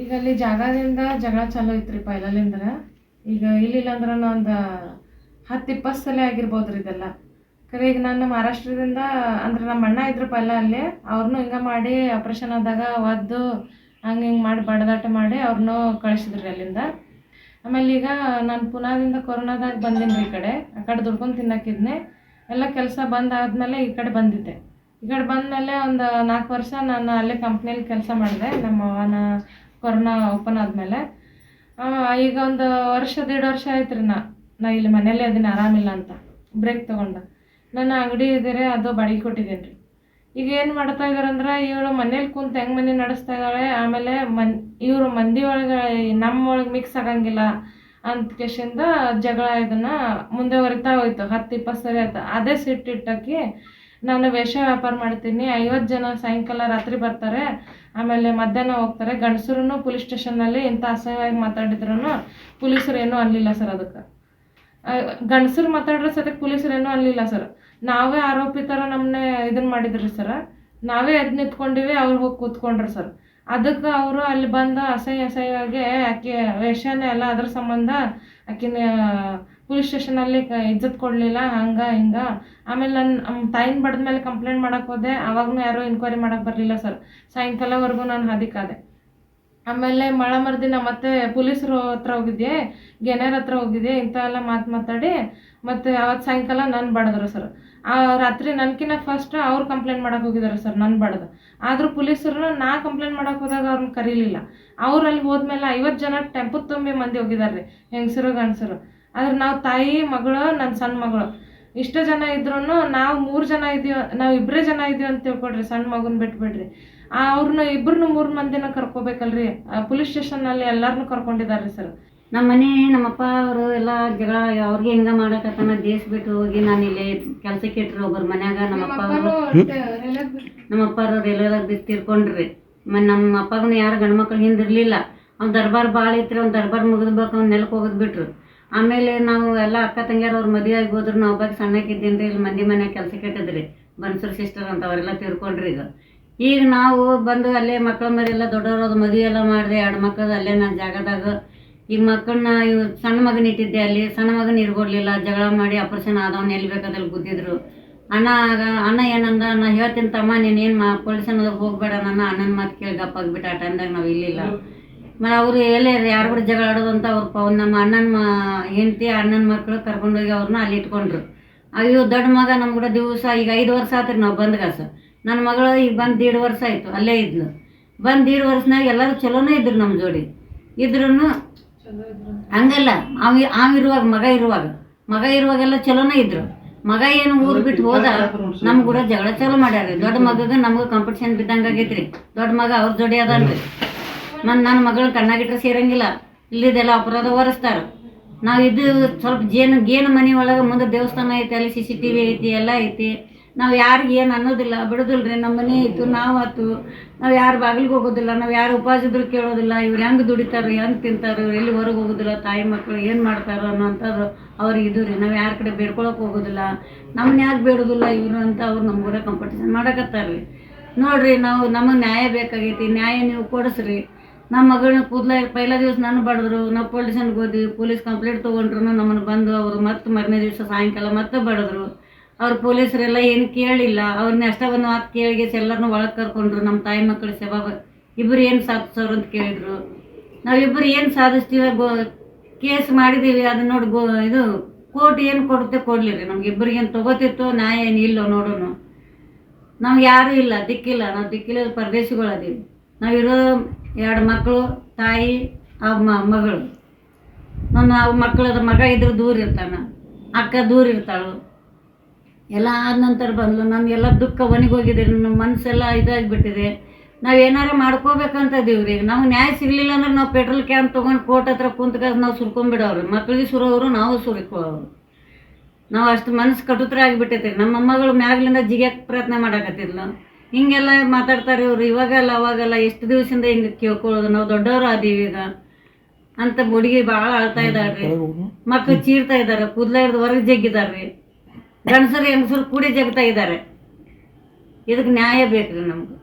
ಈಗ ಅಲ್ಲಿ ಜಾಗದಿಂದ ಜಗಳ ಚಾಲೂ ಐತ್ರಿ ಪೈಲಲಿಂದ್ರ ಈಗ ಇಲ್ಲಿಲ್ಲ ಅಂದ್ರೆ ಒಂದು ಹತ್ತು ಇಪ್ಪತ್ತು ಸಲ ಆಗಿರ್ಬೋದು ರೀ ಇದೆಲ್ಲ. ಖರೆ ಈಗ ನಾನು ಮಹಾರಾಷ್ಟ್ರದಿಂದ, ಅಂದ್ರೆ ನಮ್ಮ ಅಣ್ಣ ಇದ್ರು ಪೈಲ ಅಲ್ಲಿ ಅವ್ರನ್ನೂ ಹಿಂಗೆ ಮಾಡಿ ಆಪ್ರೇಷನ್ ಆದಾಗ ಒದ್ದು ಹಂಗೆ ಹಿಂಗೆ ಮಾಡಿ ಬಡದಾಟ ಮಾಡಿ ಅವ್ರನ್ನೂ ಕಳಿಸಿದ್ರಿ ಅಲ್ಲಿಂದ. ಆಮೇಲೆ ಈಗ ನಾನು ಪುನಾದಿಂದ ಕೊರೋನಾದಾಗ ಬಂದೀನಿ ರೀ ಈ ಕಡೆ, ಆ ಕಡೆ ದುಡ್ಕೊಂಡು ತಿನ್ನಕ್ಕಿದ್ನೆ ಎಲ್ಲ ಕೆಲಸ ಬಂದ್ ಆದ್ಮೇಲೆ ಈ ಕಡೆ ಬಂದಿದ್ದೆ. ಈ ಕಡೆ ಬಂದಮೇಲೆ ಒಂದು ನಾಲ್ಕು ವರ್ಷ ನಾನು ಅಲ್ಲೇ ಕಂಪ್ನಿಯಲ್ಲಿ ಕೆಲಸ ಮಾಡಿದೆ. ನಮ್ಮ ಅವನ ಕೊರೋನಾ ಓಪನ್ ಆದಮೇಲೆ. ಈಗ ಒಂದು ವರ್ಷ, ದೇಡ್ ವರ್ಷ ಆಯ್ತು ರೀ ನಾ ನಾ ಇಲ್ಲಿ ಮನೇಲೇ ಅದೀನಿ, ಆರಾಮಿಲ್ಲ ಅಂತ. ಬ್ರೇಕ್ ತೊಗೊಂಡು. ನನ್ನ ಅಂಗಡಿ ಇದ್ದೀರಿ, ಅದು ಬಾಡಿಗೆ ಕೊಟ್ಟಿದ್ದೀನಿ ರೀ. ಈಗ ಏನು ಮಾಡ್ತಾ ಇದಾರಂದ್ರೆ ಇವಳು ಮನೇಲಿ ಕುಂತು ಹೆಂಗೆ ಮನೆ ನಡೆಸ್ತಾ ಇದ್ದಾಳೆ ಆಮೇಲೆ ಮನ್, ಇವರು ಮಂದಿ ಒಳಗೆ ನಮ್ಮ ಒಳಗೆ ಮಿಕ್ಸ್ ಆಗಂಗಿಲ್ಲ ಅಂತ ಕೇಶಿಂದ ಜಗಳ ಇದನ್ನ ಮುಂದೆ ಹೊರಿತಾ ಹೋಯ್ತು. ಹತ್ತು, ಇಪ್ಪತ್ತು ಸರಿ ಆಯ್ತು. ಅದೇ ಸಿಟ್ಟಿಟ್ಟಾಕಿ ನಾನು ವೇಷ ವ್ಯಾಪಾರ ಮಾಡ್ತೀನಿ. ಐವತ್ತು ಜನ ಸಾಯಂಕಾಲ ರಾತ್ರಿ ಬರ್ತಾರೆ. ಆಮೇಲೆ ಮಧ್ಯಾಹ್ನ ಹೋಗ್ತಾರೆ. ಗಂಡಸರು ಪೊಲೀಸ್ ಸ್ಟೇಷನ್ನಲ್ಲಿ ಇಂಥ ಅಸಹ್ಯವಾಗಿ ಮಾತಾಡಿದ್ರು ಪೊಲೀಸರು ಏನೂ ಅನ್ನಲಿಲ್ಲ ಸರ್ ಅದಕ್ಕೆ. ಗಂಡಸರು ಮಾತಾಡ್ರೆ ಸದ್ಯಕ್ಕೆ ಪೊಲೀಸರು ಏನೂ ಅನ್ನಲಿಲ್ಲ ಸರ್. ನಾವೇ ಆರೋಪಿ ಥರ ನಮ್ಮನ್ನೇ ಇದನ್ನ ಮಾಡಿದ್ರಿ ಸರ್. ನಾವೇ ಎದ್ದು ನಿಂತ್ಕೊಂಡಿವಿ, ಅವ್ರು ಹೋಗಿ ಕೂತ್ಕೊಂಡ್ರು ಸರ್. ಅದಕ್ಕೆ ಅವರು ಅಲ್ಲಿ ಬಂದು ಅಸಹ್ಯ ಅಸಹ್ಯವಾಗಿ ಆಕೆ ವೇಷನೇ ಎಲ್ಲ ಅದ್ರ ಸಂಬಂಧ ಆಕಿನ ಪೊಲೀಸ್ ಸ್ಟೇಷನಲ್ಲಿ ಇಜ್ಜತ್ ಕೊಡಲಿಲ್ಲ, ಹಂಗೆ, ಹಿಂಗೆ. ಆಮೇಲೆ ನನ್ನ ನಮ್ಮ ತಾಯಿನ ಬಡ್ದ ಮೇಲೆ ಕಂಪ್ಲೇಂಟ್ ಮಾಡೋಕೆ ಹೋದೆ. ಆವಾಗೂ ಯಾರೂ ಎನ್ಕ್ವೈರಿ ಮಾಡಕ್ಕೆ ಬರಲಿಲ್ಲ ಸರ್. ಸಾಯಂಕಾಲವರೆಗೂ ನಾನು ಹಾದಿಕಾದೆ ಆಮೇಲೆ ಮಳ ಮರ್ದಿನ ಮತ್ತೆ ಪೊಲೀಸರು ಹತ್ರ ಹೋಗಿದ್ದೆ ಗೆನೆಯರ ಹತ್ರ ಹೋಗಿದ್ದೆ ಇಂಥ ಎಲ್ಲ ಮಾತು ಮಾತಾಡಿ. ಮತ್ತು ಅವತ್ತು ಸಾಯಂಕಾಲ ನಾನು ಬಡದ್ರು ಸರ್. ಆ ರಾತ್ರಿ ನನ್ಕಿನ್ನ ಫಸ್ಟ್ ಅವ್ರು ಕಂಪ್ಲೇಂಟ್ ಮಾಡೋಕೆ ಹೋಗಿದ್ದಾರೆ ಸರ್ ನನ್ನ ಬಡ್ದು. ಆದರೂ ಪೊಲೀಸರು ನಾ ಕಂಪ್ಲೇಂಟ್ ಮಾಡೋಕೆ ಹೋದಾಗ ಅವ್ರನ್ನ ಕರೀಲಿಲ್ಲ. ಅವ್ರು ಅಲ್ಲಿ ಹೋದ್ಮೇಲೆ ಐವತ್ತು ಜನ ಟೆಂಪು ತುಂಬಿ ಮಂದಿ ಹೋಗಿದ್ದಾರೆ ರೀ ಹೆಂಗಸರು ಗಂಡಸರು. ಆದ್ರೆ ನಾವು ತಾಯಿ ಮಗಳು ನನ್ನ ಸಣ್ಣ ಮಗಳು. ಇಷ್ಟು ಜನ ಇದ್ರೂ ನಾವು ಮೂರು ಜನ ಇದೀವಿ ನಾವು ಇಬ್ಬರೇ ಜನ ಇದೀವಿ ಅಂತ ತಿಳ್ಕೊಡ್ರಿ ಸಣ್ಣ ಮಗುನ ಬಿಟ್ಬಿಡ್ರಿ. ಅವ್ರನ್ನ ಇಬ್ಬರನ್ನು ಮೂರು ಮಂದಿನ ಕರ್ಕೋಬೇಕಲ್ರಿ. ಪೊಲೀಸ್ ಸ್ಟೇಷನ್ ಅಲ್ಲಿ ಎಲ್ಲರನ್ನೂ ಕರ್ಕೊಂಡಿದ್ದಾರೆ ಸರ್. ನಮ್ಮ ಮನೆ ನಮ್ಮಪ್ಪ ಅವರು ಎಲ್ಲ ಜಗಳ ಅವ್ರಿಗೆ ಹಿಂಗ ಮಾಡಕತ್ತಾನ ದೇಶ ಬಿಟ್ಟು ಹೋಗಿ ನಾನು ಇಲ್ಲಿ ಕೆಲ್ಸಕ್ಕೆ ಇಟ್ರು ಒಬ್ಬರು ಮನ್ಯಾಗ ನಮ್ಮಪ್ಪ ಅವರು. ನಮ್ಮಪ್ಪ ಅವರು ರೈಲ್ವೆದಾಗ ಬಿದ್ದು ತೀರ್ಕೊಂಡ್ರಿ. ಮ ನಮ್ಮ ಅಪ್ಪಗನ ಯಾರು ಗಂಡು ಮಕ್ಳು ಹಿಂದಿರ್ಲಿಲ್ಲ. ಅವ್ನ ದರ್ಬಾರ್ ಭಾಳ ಐತ್ರಿ ಅವ್ನ ದರ್ಬಾರ್ ಮುಗಿದ್ಬೇಕು ಅವ್ನ ನೆಲಕ್ಕೆ ಹೋಗದ್ ಬಿಟ್ರು. ಆಮೇಲೆ ನಾವು ಎಲ್ಲ ಅಕ್ಕ ತಂಗಿಯರು ಅವ್ರ ಮದುವೆ ಆಗಿ ಹೋದ್ರು, ನಾವು ಬಗ್ಗೆ ಸಣ್ಣಕ್ಕಿದ್ದೀನಿ ರೀ ಇಲ್ಲಿ ಮಂದಿ ಮನೆ ಕೆಲಸ ಕೆಟ್ಟದ್ರಿ. ಬನ್ಸೂರ್ ಸಿಸ್ಟರ್ ಅಂತ ಅವರೆಲ್ಲ ತಿರ್ಕೊಂಡ್ರಿ ಈಗ. ಈಗ ನಾವು ಬಂದು ಅಲ್ಲೇ ಮಕ್ಳ ಮರಿಯೆಲ್ಲ ದೊಡ್ಡವ್ರದ್ದು ಮದುವೆ ಎಲ್ಲ ಮಾಡಿದೆ, ಎರಡು ಮಕ್ಕಳದ್ದು ಅಲ್ಲೇ ನಾನು ಜಾಗದಾಗ. ಈ ಮಕ್ಕಳನ್ನ ಇವ್ ಸಣ್ಣ ಮಗನ ಇಟ್ಟಿದ್ದೆ ಅಲ್ಲಿ, ಸಣ್ಣ ಮಗನ ಇರ್ಕೊಡ್ಲಿಲ್ಲ ಜಗಳ ಮಾಡಿ ಆಪ್ರೇಷನ್ ಆದವನ್ನ ಎಲ್ಲಿ ಬೇಕಾದಲ್ಲಿ ಗುದ್ದಿದ್ರು. ಅಣ್ಣ ಆಗ, ಅಣ್ಣ ಏನಂದ, ನಾ ಹೇಳ್ತೀನಿ ತಮ್ಮ ನೀನೇನು ಮಾ ಪೊಲೀಸ್ ಅನ್ನೋದಕ್ಕೆ ಹೋಗ್ಬೇಡ, ನನ್ನ ಅಣ್ಣನ ಮಾತು ಕೇಳಿ ಗಪ್ಪಾಗ್ಬಿಟ್ಟು ಆ ಟೈಮ್ದಾಗ ನಾವು ಇಲ್ಲಿಲ್ಲ. ಅವರು ಎಲ್ಲೇ ಯಾರು ಕೂಡ ಜಗಳ ಆಡೋದು ಅಂತ ಅವ್ರ ನಮ್ಮ ಅಣ್ಣನ ಮ ಹೆಂಡತಿ ಅಣ್ಣನ ಮಕ್ಕಳು ಕರ್ಕೊಂಡೋಗಿ ಅವ್ರನ್ನ ಅಲ್ಲಿ ಇಟ್ಕೊಂಡ್ರು. ಅಯ್ಯೋ ದೊಡ್ಡ ಮಗ ನಮ್ಮ ಕೂಡ ದಿವಸ ಈಗ ಐದು ವರ್ಷ ಆತ್ರಿ ನಾವು ಬಂದ್ಗಾಸ ನನ್ನ ಮಗಳು ಈಗ ಬಂದು ದೀಡ್ ವರ್ಷ ಆಯಿತು ಅಲ್ಲೇ ಇದ್ಲು. ಬಂದು ದೀಡ್ ವರ್ಷನಾಗ ಎಲ್ಲರೂ ಚಲೋನೇ ಇದ್ರು ನಮ್ಮ ಜೋಡಿ. ಇದ್ರೂ ಹಂಗಲ್ಲ ಅವ ಇರುವಾಗ ಮಗ ಇರುವಾಗ. ಮಗ ಇರುವಾಗೆಲ್ಲ ಚಲೋನೇ ಇದ್ರು. ಮಗ ಏನು ಊರು ಬಿಟ್ಟು ಹೋದ ನಮ್ ಕೂಡ ಜಗಳ ಚಲೋ ಮಾಡ್ಯಾರ ದೊಡ್ಡ ಮಗಗೆ ನಮಗೆ ಕಾಂಪಿಟೇಷನ್ ಬಿದ್ದಂಗೆ ಆಗೈತ್ರಿ ದೊಡ್ಡ ಮಗ ಅವ್ರ ಜೋಡಿ ಅದನ್ರಿ. ಮನ್ ನನ್ನ ಮಗಳು ಕಣ್ಣಾಗಿಟ್ರೆ ಸೇರಂಗಿಲ್ಲ. ಇಲ್ಲಿದೆಲ್ಲ ಅಪರಾಧ ಹೊರಸ್ತಾರ. ನಾವು ಇದು ಸ್ವಲ್ಪ ಜೇನು ಗೇನು ಮನೆ ಒಳಗೆ ಮುಂದೆ ದೇವಸ್ಥಾನ ಐತಿ, ಅಲ್ಲಿ ಸಿ ಸಿ ಟಿ ವಿ ಐತಿ, ಎಲ್ಲ ಐತಿ. ನಾವು ಯಾರಿಗೆ ಏನು ಅನ್ನೋದಿಲ್ಲ, ಬಿಡೋದಿಲ್ರಿ ನಮ್ಮ ಮನೆ ಇತ್ತು, ನಾವು ಆತು. ನಾವು ಯಾರು ಬಾಗಿಲಿಗೆ ಹೋಗೋದಿಲ್ಲ, ನಾವು ಯಾರು ಉಪವಾಸ ಇದ್ರು ಕೇಳೋದಿಲ್ಲ, ಇವ್ರು ಹೆಂಗೆ ದುಡಿತಾರೆ, ಹೆಂಗೆ ತಿಂತಾರೆ, ಇವ್ರು ಎಲ್ಲಿ ಹೊರಗೆ ಹೋಗೋದಿಲ್ಲ, ತಾಯಿ ಮಕ್ಕಳು ಏನು ಮಾಡ್ತಾರೆ ಅನ್ನೋಂಥದ್ದು ಅವ್ರಿಗೆ ಇದು ರೀ. ನಾವು ಯಾರ ಕಡೆ ಬೇಡ್ಕೊಳಕ್ಕೆ ಹೋಗೋದಿಲ್ಲ. ನಮ್ಮನ್ನ ಯಾಕೆ ಬೇಡೋದಿಲ್ಲ ಇವರು ಅಂತ ಅವ್ರು ನಮ್ಮ ಕೂಡ ಕಾಂಪಿಟೇಷನ್ ಮಾಡಕತ್ತಾರ್ರಿ ನೋಡಿರಿ, ನಾವು ನಮಗೆ ನ್ಯಾಯ ಬೇಕಾಗೈತಿ, ನ್ಯಾಯ ನೀವು ಕೊಡಿಸ್ರಿ. ನಮ್ಮ ಮಗಳನ್ನ ಕೂದಲ ಪೈಲ ದಿವಸ ನಾನು ಬಡಿದ್ರು, ನಾವು ಪೊಲೀಸನ್ಗೆ ಹೋದ್ವಿ ಪೊಲೀಸ್ ಕಂಪ್ಲೇಂಟ್ ತೊಗೊಂಡ್ರು, ನಮ್ಮನ್ನು ಬಂದು ಅವರು ಮತ್ತೆ ಮರನೇ ದಿವಸ ಸಾಯಂಕಾಲ ಮತ್ತೆ ಬಡಿದ್ರು. ಅವ್ರು ಪೊಲೀಸರೆಲ್ಲ ಏನು ಕೇಳಿಲ್ಲ ಅವ್ರನ್ನ ಅಷ್ಟ ಬಂದು ಮಾತು ಕೇಳಿಗೆ ಎಲ್ಲರನ್ನೂ ಒಳಗೆ ಕರ್ಕೊಂಡ್ರು ನಮ್ಮ ತಾಯಿ ಮಕ್ಕಳು ಸೇವಾ ಇಬ್ಬರು ಏನು ಸಾಧಿಸೋರು ಅಂತ ಕೇಳಿದ್ರು. ನಾವಿಬ್ಬರು ಏನು ಸಾಧಿಸ್ತೀವಿ, ಗೋ, ಕೇಸ್ ಮಾಡಿದ್ದೀವಿ ಅದನ್ನ ನೋಡಿ ಗೋ, ಇದು ಕೋರ್ಟ್ ಏನು ಕೊಡುತ್ತೆ ಕೊಡಲಿ ರೀ ನಮ್ಗೆ ಇಬ್ಬರಿಗೇನು ತಗೋತಿತ್ತು, ನ್ಯಾಯ ಏನು ಇಲ್ಲೋ ನೋಡೋಣ ನಮ್ಗೆ ಯಾರೂ ಇಲ್ಲ, ದಿಕ್ಕಿಲ್ಲ, ನಾವು ದಿಕ್ಕಿಲ್ಲ ಪರದೇಶಿಗಳದೀವಿ ನಾವಿರೋ ಎರಡು ಮಕ್ಕಳು, ತಾಯಿ ಆ ಮಗಳು. ನನ್ನ ಅವ್ ಮಕ್ಕಳದ ಮಗ ಇದ್ರೆ ದೂರ ಇರ್ತಾನ, ಅಕ್ಕ ದೂರ ಇರ್ತಾಳು. ಎಲ್ಲ ಆದ ನಂತರ ಬಂದ್ಲು ನಮಗೆಲ್ಲ ದುಃಖ ಒಣಗೋಗಿದೆ ನಮ್ಮ ಮನಸ್ಸೆಲ್ಲ ಇದಾಗಿಬಿಟ್ಟಿದೆ. ನಾವು ಏನಾರ ಮಾಡ್ಕೋಬೇಕಂತ ಇದೀವ್ರಿ ನಾವು ನ್ಯಾಯ ಸಿಗಲಿಲ್ಲ ಅಂದ್ರೆ ನಾವು ಪೆಟ್ರೋಲ್ ಕ್ಯಾನ್ ತೊಗೊಂಡು ಕೋರ್ಟ್ ಹತ್ರ ಕುಂತ್ಕಾಗ ನಾವು ಸುರ್ಕೊಂಡ್ಬಿಡೋರು. ಮಕ್ಳಿಗೆ ಸುರೋರು, ನಾವು ಸುರಿಕೊಳ್ಳೋರು ನಾವು ಅಷ್ಟು ಮನಸ್ಸು ಕಟುತ್ರ ಆಗಿಬಿಟ್ಟೈತೆ ನಮ್ಮ ಮಗಳು ಮ್ಯಾಗ್ಲಿಂದ ಜಿಗ್ಯಾಕ್ ಪ್ರಯತ್ನ ಮಾಡಕತ್ತಿದ್ಲು. ಹಿಂಗೆಲ್ಲ ಮಾತಾಡ್ತಾರೆ ಇವ್ರು. ಇವಾಗೆಲ್ಲ, ಅವಾಗೆಲ್ಲ ಎಷ್ಟು ದಿವಸದಿಂದ ಹಿಂಗೆ ಕೇಳ್ಕೊಳ್ಳೋದು? ನಾವು ದೊಡ್ಡವರು ಆದೀವಿ ಈಗ. ಅಂತ ಹುಡುಗಿ ಭಾಳ ಅಳ್ತಾ ಇದ್ದಾಳ್ರಿ ಮಕ್ಕಳು ಚೀರ್ತಾ ಇದ್ದಾರೆ. ಕೂದಲ ಹಿಡ್ದು ಹೊರಗೆ ಜಗ್ಗಿದಾರ್ರಿ. ಗಂಡಸರು ಹೆಂಗಸರು ಕೂಡಿ ಜಗ್ತಾ ಇದ್ದಾರೆ. ಇದಕ್ಕೆ ನ್ಯಾಯ ಬೇಕ್ರಿ ನಮ್ಗೆ.